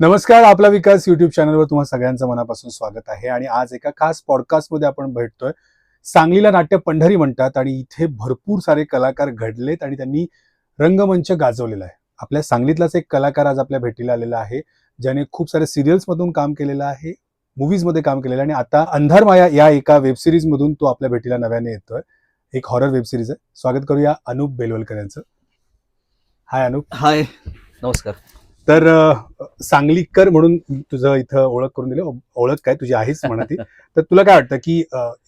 नमस्कार आपला विकास युट्यूब चॅनलवर तुम्हा सगळ्यांचं मनापासून स्वागत आहे. आणि आज एका खास पॉडकास्टमध्ये आपण भेटतोय. सांगलीला नाट्य पंढरी म्हणतात आणि इथे भरपूर सारे कलाकार घडलेत आणि त्यांनी रंगमंच गाजवलेला आहे. आपल्या सांगलीतलाच एक कलाकार आज आपल्या भेटीला आलेला आहे ज्याने खूप सारे सिरियल्स मधून काम केलेलं आहे मूवीजमध्ये मध्ये काम केलेलं आहे आणि आता अंधार माया या एका वेबसिरीजमधून तो आपल्या भेटीला नव्याने येतोय. एक हॉरर वेबसिरीज आहे. स्वागत करूया अनुप बेलवलकर यांचं. हाय अनुप. हाय नमस्कार. तर सांगलीकर म्हणून तुझं इथं ओळख करून दिली. ओळख काय? तुझी आहेच म्हणा ती तर तुला काय वाटतं की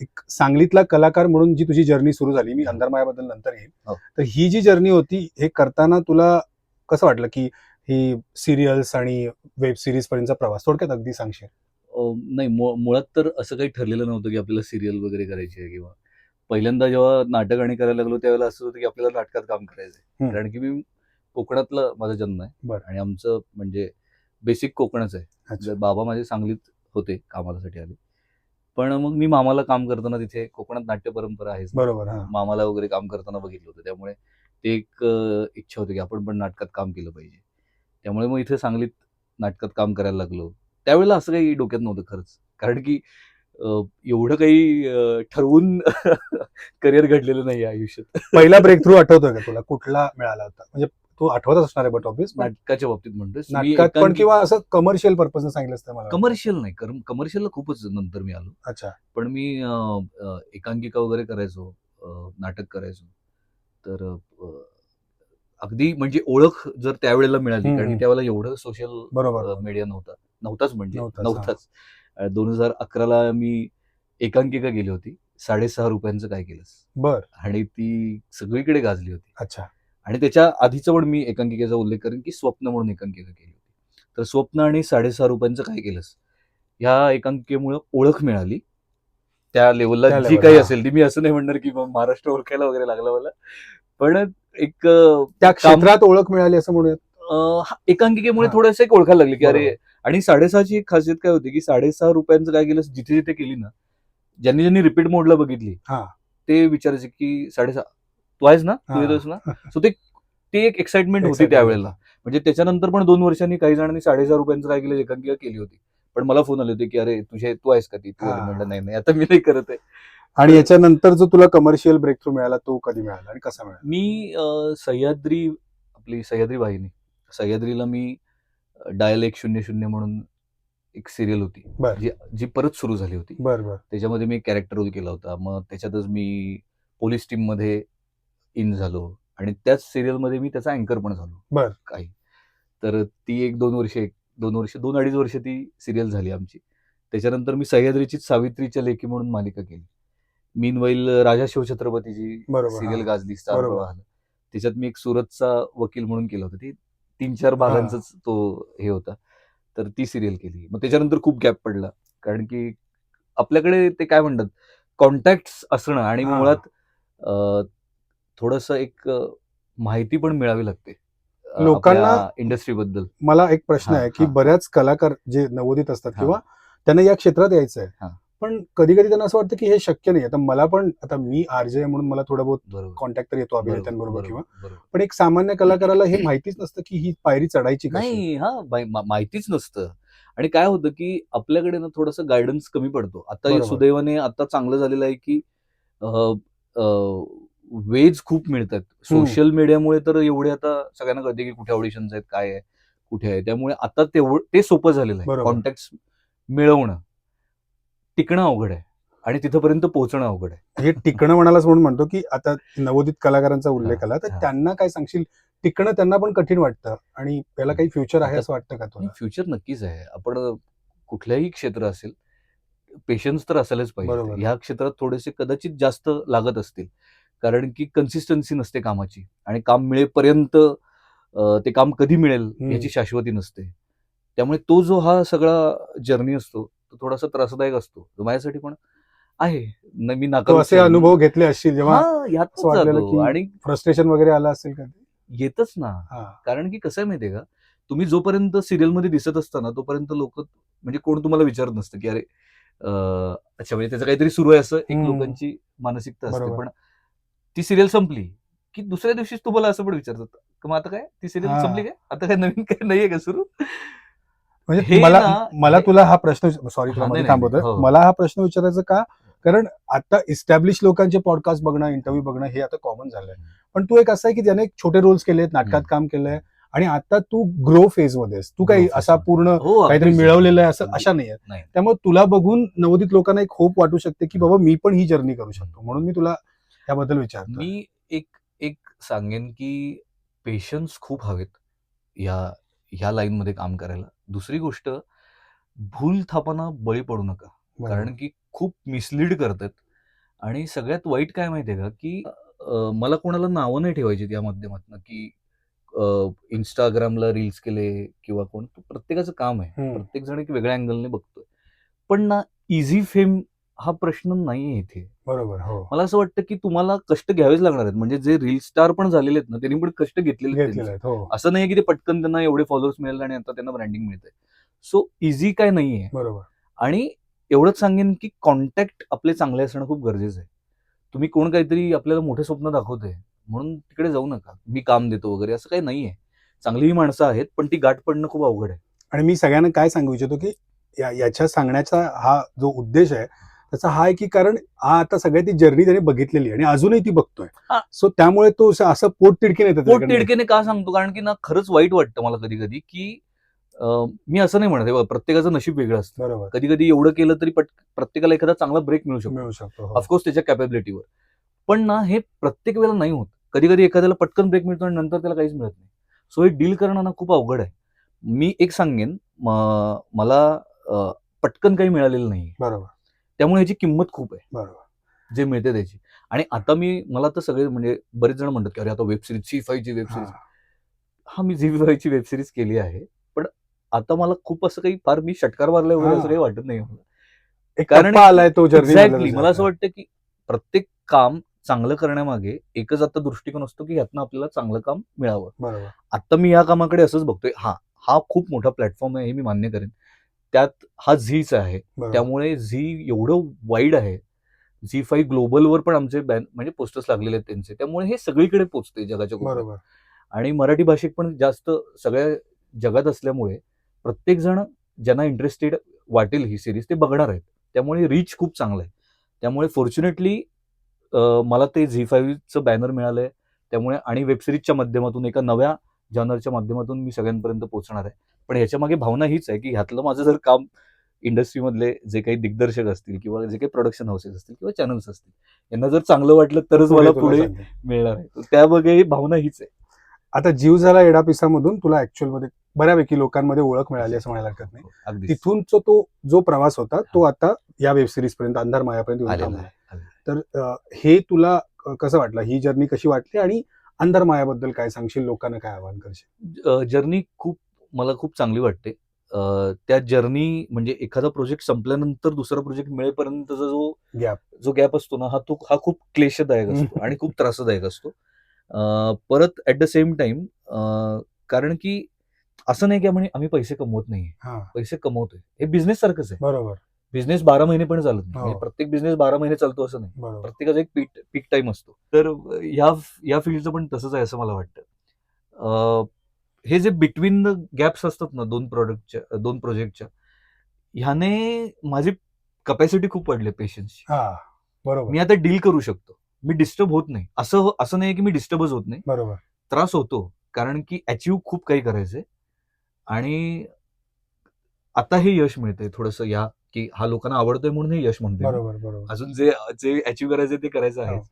एक सांगलीतला कलाकार म्हणून जी तुझी जर्नी सुरू झाली मी अंधारमायाबद्दल नंतर येईल. हो. तर ही जी जर्नी होती हे करताना तुला कसं वाटलं की ही सिरियल्स आणि वेब सिरीज पर्यंतचा प्रवास? थोडक्यात अगदी सांगशील. नाही मुळात तर असं काही ठरलेलं नव्हतं की आपल्याला सिरियल वगैरे करायची आहे किंवा पहिल्यांदा जेव्हा नाटक आणि करायला लागलो त्यावेळेला असं होतं की आपल्याला नाटकात काम करायचं आहे. कारण की मी कोकणातला माझा जन्म आहे. बरं. आणि आमचं म्हणजे बेसिक कोकणच आहे. अच्छा. जर बाबा माझे सांगलीत होते कामासाठी आले. पण मग मी मामाला काम करताना तिथे कोकणात नाट्य परंपरा आहेच. ना. बरोबर हा. मामाला वगैरे काम करताना बघितलं होतं. त्यामुळे ते एक अं, इच्छा होती की आपण पण नाटकात काम केलं पाहिजे. त्यामुळे मग इथे सांगलीत नाटकात काम करायला लागलो. त्यावेळेला असं काही डोक्यात नव्हतं खरंच. कारण की अं, एवढं काही अं, ठरवून करिअर घडलेलं नाही आयुष्यात. पहिला ब्रेक थ्रू आठवतोय का तुला? कुठला मिळाला होता? म्हणजे तू आठवतच असणार आहे बट ऑब्विस नाटकाच्या बाबतीत म्हणतोय नाटकात पण किंवा असं कमर्शियल पर्पज सांगितलं असतं मला. कमर्शियल नाही कमर्शियलला खूपच नंतर मी आलो. अच्छा. पण मी एकांकिका वगैरे करायचो नाटक करायचो. तर अगदी म्हणजे ओळख जर त्यावेळेला मिळाली कारण. त्यावेळेला एवढं सोशल बरोबर. मीडिया नव्हता नव्हताच म्हणजे नव्हताच. नव्हताच. दोन हजार अकराला मी एकांकिका गेली होती. साडेसहा रुपयांचं काय केलंस? बर. आणि ती सगळीकडे गाजली होती. अच्छा. आणि त्याच्या आधीचं पण मी एकांकिकेचा उल्लेख करेन की स्वप्न म्हणून एकांकिका केली होती तर स्वप्न आणि साडेसहा रुपयांचं काय केलंस ह्या एकांकिकेमुळे ओळख मिळाली त्या लेवलला जी काही. असेल ती मी असं नाही म्हणणार की महाराष्ट्र ओळखायला वगैरे लागला मला पण एक त्या काम- क्षेत्रात ओळख मिळाली असं म्हणूयात एकांकिकेमुळे. थोडंसं एक ओळखायला लागले की अरे. आणि साडेसहाची एक खासियत काय होती की साडेसहा रुपयांचं काय केलं जिथे जिथे केली ना ज्यांनी ज्यांनी रिपीट मोडला बघितली हा. ते विचारायचे की साडेसहा तू आहेस ना तू. येतोस ना. सो ते ते एक एक्साइटमेंट होती त्यावेळेला. म्हणजे त्याच्यानंतर पण दोन वर्षांनी काही जणांनी साडेसहा रुपयांचं काय केलं एकांकिका केली होती. पण मला फोन आले होते की अरे तुझे तू आहेस का ती? तू आहे?" हा. म्हणलं नाही नाही आता मी नाही करत आहे. आणि याच्यानंतर जो तुला कमर्शियल ब्रेक थ्रू मिळाला तो कधी मिळाला आणि कसा मिळाला? मी सह्याद्री आपली सह्याद्री वाहिनी. सह्याद्रीला मी डायल एक शून्य शून्य म्हणून एक सिरियल होती. जी जी परत सुरू झाली होती. त्याच्यामध्ये मी कॅरेक्टर रोल केला होता. मग त्याच्यातच मी पोलीस टीममध्ये इन झालो. आणि त्याच सिरियलमध्ये मी त्याचा अँकर पण झालो. बर. काही. तर ती एक दोन वर्ष एक दोन वर्ष दोन अडीच वर्ष ती सिरियल झाली आमची. त्याच्यानंतर मी सह्याद्रीची सावित्रीच्या लेखी म्हणून मालिका केली. मीनवाईल राजा शिवछत्रपतीची सिरियल. गाजली स्टार त्याच्यात मी एक सुरतचा वकील म्हणून केलं होतं. ती तीन चार भागांचाच तो हे होता. तर ती सिरियल केली. मग त्याच्यानंतर खूप गॅप पडला. कारण की आपल्याकडे ते काय म्हणतात? कॉन्टॅक्ट असणं आणि. मुळात थोडस एक माहिती पण मिळावी लागते लोकांना- इंडस्ट्रीबद्दल मला एक प्रश्न आहे की. बऱ्याच कलाकार जे नवोदित असतात. किंवा त्यांना या क्षेत्रात यायचं आहे हा. पण कधी कधी त्यांना असं वाटतं की हे शक्य नाही आता मला पण आता मी आरजे म्हणून मला थोडं बहुत कॉन्टॅक्ट तर येतो अभिनेत्यांबरोबर बरोबर, किंवा. पण एक सामान्य कलाकाराला हे माहितीच नसतं की ही पायरी चढायची नाही हा माहितीच नसतं आणि काय होतं की आपल्याकडे ना थोडंसं गायडन्स कमी पडतो आता. सुदैवाने आता चांगलं झालेलं आहे की वेज खूप मिळतात. सोशल मीडियामुळे तर एवढे आता सगळ्यांना कळते की कुठे ऑडिशन्स आहेत काय आहे कुठे आहे. त्यामुळे आता तेवढं ते सोपं झालेलं आहे. बरोबर. कॉन्टॅक्ट मिळवणं टिकणं अवघड आहे. आणि तिथपर्यंत पोहोचणं अवघड आहे. हे टिकणं म्हणालाच म्हणून म्हणतो की आता नवोदित कलाकारांचा उल्लेख आला तर हा. त्यांना काय सांगशील? टिकणं त्यांना पण कठीण वाटतं आणि त्याला काही फ्युचर आहे असं वाटतं का तुला? फ्युचर नक्कीच आहे. आपण कुठल्याही क्षेत्र असेल पेशन्स तर असायलाच बरोबर. पाहिजे ह्या क्षेत्रात थोडेसे कदाचित जास्त लागत असतील. कारण की कन्सिस्टन्सी नसते कामाची. आणि काम मिळेपर्यंत ते काम कधी मिळेल. याची शाश्वती नसते. त्यामुळे तो जो हा सगळा जर्नी असतो तो थोडासा त्रासदायक असतो. माझ्यासाठी पण आहे. न- मी तो नाकारू असे अनुभव घेतले असतील जेव्हा आणि फ्रस्ट्रेशन वगैरे आलं असेल का येतच ना. कारण की कसं आहे माहितीये का? तुम्ही जोपर्यंत सिरियलमध्ये दिसत असताना तोपर्यंत लोक म्हणजे कोण तुम्हाला विचारत नसतं की अरे अच्छा म्हणजे त्याचं काहीतरी सुरू आहे असं. एक. लोकांची मानसिकता असते. पण ती सिरियल संपली की दुसऱ्या दिवशीच तुम्हाला असं पण विचारतात का मग आता काय ती सिरियल हा. संपली काय आता काय नवीन काय नाहीये का सुरू म्हणजे हे मला ना- मला हे- तुला हा प्रश्न सॉरी हा, तुला मध्ये नाही, नाही, थांबवतोय हो. मला हा प्रश्न विचारायचा का कारण आता इस्टॅब्लिश लोकांचे पॉडकास्ट बघणं इंटरव्ह्यू बघणं हे आता कॉमन झालंय पण तू एक असं आहे की ज्याने छोटे रोल्स केलेत नाटकात हम्म. काम केलंय आणि आता तू ग्रो फेजमध्ये. तू काही Grow phase असा मध्ये. पूर्ण हो काहीतरी अगदीच. मिळवलेलं आहे असं. अशा नाही नाही. त्यामुळे तुला बघून नवोदित लोकांना एक होप वाटू शकते की बाबा मी पण ही जर्नी करू शकतो म्हणून मी तुला त्याबद्दल विचारतो मी एक एक सांगेन की पेशन्स खूप हवेत या ह्या लाईन मध्ये काम करायला. दुसरी गोष्ट भूल थापांना बळी पडू नका. कारण की खूप मिसलीड करतात. आणि सगळ्यात वाईट काय माहितीये का? की मला कोणाला नावं नाही ठेवायची या माध्यमातून की इंस्टाग्रामला रील्स केले किंवा कोण. तो प्रत्येकाचं काम आहे. प्रत्येक जण एक वेगळ्या अँगलने बघतोय. पण ना इझी फेम हा प्रश्न नाहीये इथे. बरोबर हो. मला असं वाटतं की तुम्हाला कष्ट घ्यावेच लागणार आहेत. म्हणजे जे रील स्टार पण झालेले आहेत ना त्यांनी पण कष्ट घेतलेले आहेत त्यांचे. हो. असं नाही की ते पटकन त्यांना एवढे फॉलोअर्स मिळाले आणि आता त्यांना ब्रँडिंग मिळते सो इझी काय नाहीये बरोबर. आणि एवढंच सांगेन की कॉन्टॅक्ट आपले चांगले असणं खूप गरजेचं आहे. तुम्ही कोण काहीतरी आपल्याला मोठे स्वप्न दाखवते म्हणून तिकडे जाऊ नका. मी काम देतो वगैरे असं काही नाहीये चांगलीही माणसं आहेत पण ती गाठ पडणं खूप अवघड आहे. आणि मी सगळ्यांना काय सांगू इच्छितो की या- याच्या सांगण्याचा हा जो उद्देश आहे त्याचा हा आहे की कारण हा आता सगळ्यात ती जर्नी त्याने बघितलेली आहे आणि अजूनही ती बघतोय. हा. सो त्यामुळे तो असं- पोट तिडकीन पोट. तिडकेने का सांगतो? कारण की ना खरंच वाईट वाटतं मला कधी कधी की मी असं नाही म्हणत हे प्रत्येकाचं नशीब वेगळं असतं. बरोबर. कधी कधी एवढं केलं तरी प्रत्येकाला एखादा चांगला ब्रेक मिळू शकतो. मिळू शकतो हो. ऑफकोर्स त्याच्या कॅपेबिलिटीवर पण ना हे प्रत्येक वेळेला नाही होत. कधी कधी एखाद्याला पटकन ब्रेक मिळतो आणि नंतर त्याला काहीच मिळत नाही. सो हे डील करणं ना खूप अवघड आहे. मी एक सांगेन मला पटकन काही मिळालेलं नाही बरोबर. त्यामुळे याची किंमत खूप आहे. बरोबर. जे मिळते त्याची. आणि आता मी मला तर सगळे म्हणजे बरेच जण म्हणतात की अरे आता वेब सिरीज सी फायची वेब हा. सिरीज हा. मी झी फायची वेब सिरीज केली आहे. पण आता मला खूप असं काही फार मी षटकार मारले वगैरे हा. असं काही वाटत नाही मला. कारण आलाय तो एक्झॅक्टली मला असं वाटतं की प्रत्येक काम चांगलं करण्यामागे एकच आता दृष्टिकोन असतो की यातनं आपल्याला चांगलं काम मिळावं. आता मी या कामाकडे असंच बघतोय. हा हा खूप मोठा प्लॅटफॉर्म आहे हे मी मान्य करेन. त्यात हा झीच आहे. त्यामुळे झी एवढं वाईड आहे. झी फाईव्ह ग्लोबलवर पण आमचे बॅन म्हणजे पोस्टर्स लागलेले आहेत त्यांचे. त्यामुळे हे सगळीकडे पोचते जगाच्या. बरोबर. आणि मराठी भाषिक पण जास्त सगळ्या जगात असल्यामुळे प्रत्येक जण ज्यांना इंटरेस्टेड वाटेल ही सिरीज ते बघणार आहेत. त्यामुळे रीच खूप चांगलं आहे. त्यामुळे फॉर्च्युनेटली मला ते झी फाईव्हचं बॅनर मिळालंय. त्यामुळे आणि वेबसिरीजच्या माध्यमातून एका नव्या जॉनरच्या माध्यमातून मी सगळ्यांपर्यंत पोहोचणार आहे. पण ह्याच्या मागे भावना हीच आहे की ह्यातलं माझं जर काम इंडस्ट्रीमधले जे काही दिग्दर्शक असतील किंवा जे काही प्रोडक्शन हाऊसेस असतील किंवा चॅनल्स असतील यांना जर चांगलं वाटलं तरच मला पुढे. मिळणार आहे. त्यामागे भावना हीच आहे. आता जीव झाला एडा पिसामधून तुला ऍक्च्युअलमध्ये बऱ्यापैकी लोकांमध्ये ओळख मिळाली असं म्हणायला हरकत नाही. अगदी तिथूनचा तो जो प्रवास होता तो आता या वेब सिरीज पर्यंत अंधार मायापर्यंत तर हे तुला कसं वाटलं? ही जर्नी कशी वाटली? आणि अंधार मायाबद्दल काय सांगशील? लोकांना काय आवाहन करशील? जर्नी खूप मला खूप चांगली वाटते. त्या जर्नी म्हणजे एखादा प्रोजेक्ट संपल्यानंतर दुसरा प्रोजेक्ट मिळेपर्यंतचा जो गॅप जो गॅप असतो ना हा तो हा खूप क्लेशदायक असतो आणि खूप त्रासदायक असतो. परत ऍट द सेम टाइम कारण की असं नाही की आम्ही आम्ही पैसे कमवत नाही पैसे कमवतोय. हे बिझनेस सारखंच आहे. बरोबर. बिझनेस बारा महिने पण चालत नाही. हो. म्हणजे प्रत्येक बिझनेस बारा महिने चालतो असं नाही. प्रत्येकाचा एक पीक पीक टाइम असतो. तर ह्या या फील्डचं पण तसंच आहे असं मला वाटतं. हे जे बिटवीन द गॅप्स असतात ना दोन प्रोडक्टच्या दोन प्रोजेक्टच्या ह्याने माझी कपॅसिटी खूप वाढली पेशन्सची हा बरोबर. मी आता डील करू शकतो. मी डिस्टर्ब होत नाही. असं असं नाही की मी डिस्टर्बच होत नाही. बरोबर. त्रास होतो कारण की अचीव खूप काही करायचंय. आणि आता हे यश मिळतंय थोडंसं या की हा लोकांना आवडतोय म्हणून हे यश म्हणतोय मी. बरोबर बरोबर. अजून जे जे अचीव करायचं ते करायचं आहे हो.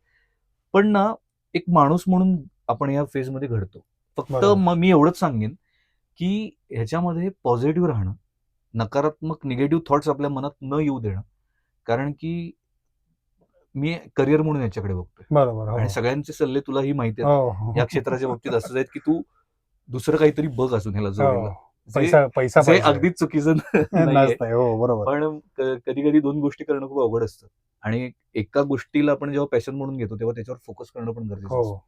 पण ना एक माणूस म्हणून आपण या फेजमध्ये घडतो. फक्त बरोबर. म- मी एवढंच सांगेन की ह्याच्यामध्ये पॉझिटिव्ह राहणं नकारात्मक निगेटिव्ह थॉट्स आपल्या मनात न येऊ देणं कारण की मी करिअर म्हणून याच्याकडे बघतोय बरोबर हो. आणि सगळ्यांचे सल्ले तुलाही माहिती आहेत हो, हो. या क्षेत्राच्या बाबतीत असं आहेत की तू दुसरं काहीतरी बघ अजून ह्याला हो. पैसा पैसा जे पाहिजे. अगदीच चुकीचं नाहीये नसतंय हो बरोबर पण कधी कधी दोन गोष्टी करणं खूप अवघड असतं आणि एका गोष्टीला आपण जेव्हा पॅशन म्हणून घेतो तेव्हा त्याच्यावर फोकस करणं पण गरजेचं हो असतं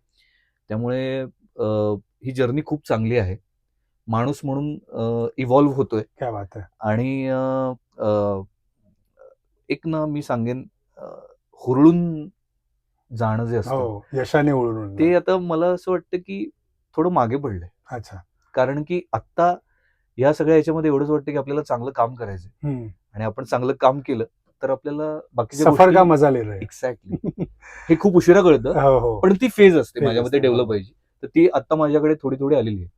त्यामुळे अं, ही जर्नी खूप चांगली आहे. माणूस म्हणून इव्हॉल्व्ह होतोय. काय बात आहे आणि एक ना मी सांगेन हुरळून जाणं जे असतं हो यशाने ओळून ते आता मला असं वाटतं की थोडं मागे पडलंय. अच्छा. कारण की आत्ता या सगळ्या याच्यामध्ये एवढंच वाटतं की आपल्याला चांगलं काम करायचं. आणि आपण चांगलं काम केलं तर आपल्याला बाकीच्या सफर का मजा एक्झॅक्टली हे खूप उशिरा कळतं हो हो. पण ती फेज असते Phase माझ्या मते असते, डेव्हलप. व्हायची. तर ती आता माझ्याकडे थोडी थोडी आलेली आहे.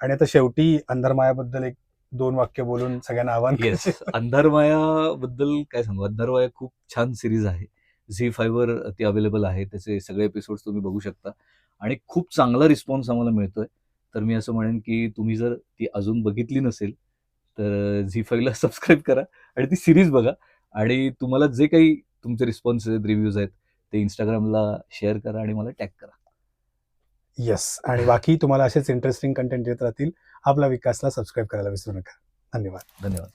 आणि आता शेवटी अंधरमायाबद्दल एक दोन वाक्य बोलून सगळ्यांना आव्हान येस करायचं. अंधारमाया बद्दल काय सांगू? अंधारमाया खूप छान सिरीज आहे. झी फाईव्हवर ती अवेलेबल आहे. त्याचे सगळे एपिसोड तुम्ही बघू शकता. आणि खूप चांगला रिस्पॉन्स आम्हाला मिळतोय. तर मी असं म्हणेन की तुम्ही जर ती अजून बघितली नसेल तर झी फाईव्हला सबस्क्राईब करा आणि ती सिरीज बघा. आणि तुम्हाला जे काही तुमचे रिस्पॉन्स आहेत रिव्ह्यूज आहेत ते इंस्टाग्रामला शेअर करा आणि मला टॅग करा. येस आणि बाकी तुम्हाला असेच इंटरेस्टिंग कंटेंट येत राहतील आपला विकासला सबस्क्राईब करायला विसरू नका. धन्यवाद. धन्यवाद.